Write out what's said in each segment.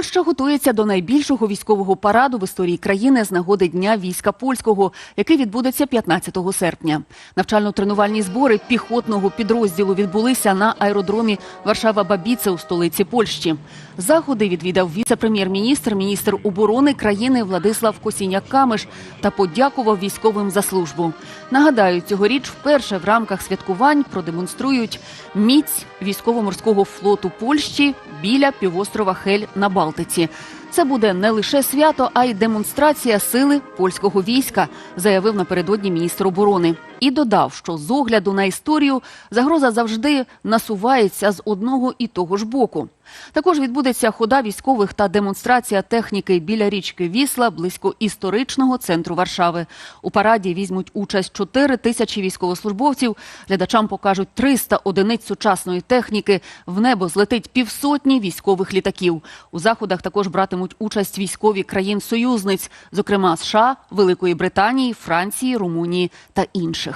Польща готується до найбільшого військового параду в історії країни з нагоди Дня війська польського, який відбудеться 15 серпня. Навчально-тренувальні збори піхотного підрозділу відбулися на аеродромі Варшава-Бабіце у столиці Польщі. Заходи відвідав віце-прем'єр-міністр, міністр оборони країни Владислав Косіняк-Камиш та подякував військовим за службу. Нагадаю, цьогоріч вперше в рамках святкувань продемонструють міць військово-морського флоту Польщі біля півострова Хель на Балтиці. Це буде не лише свято, а й демонстрація сили польського війська, заявив напередодні міністр оборони. І додав, що з огляду на історію загроза завжди насувається з одного і того ж боку. Також відбудеться хода військових та демонстрація техніки біля річки Вісла близько історичного центру Варшави. У параді візьмуть участь 4 тисячі військовослужбовців. Глядачам покажуть 300 одиниць сучасної техніки. В небо злетить півсотні військових літаків. У заходах також братимуть участь військові країн-союзниць, зокрема США, Великої Британії, Франції, Румунії та інших.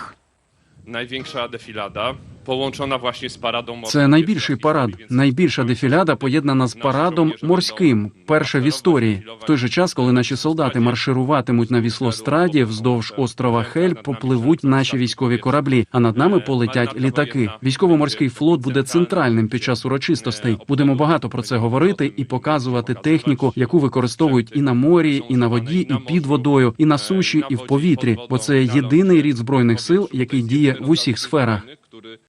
Największa defilada, połączona właśnie z paradą morską. Це найбільший парад, найбільша дефіляда поєднана з парадом морським, перша в історії. В той же час, коли наші солдати маршируватимуть на віслостраді вздовж острова Хель, попливуть наші військові кораблі, а над нами полетять літаки. Військово-морський флот буде центральним під час урочистостей. Будемо багато про це говорити і показувати техніку, яку використовують і на морі, і на воді, і під водою, і на суші, і в повітрі. Бо це єдиний рід збройних сил, який діє в усіх сферах.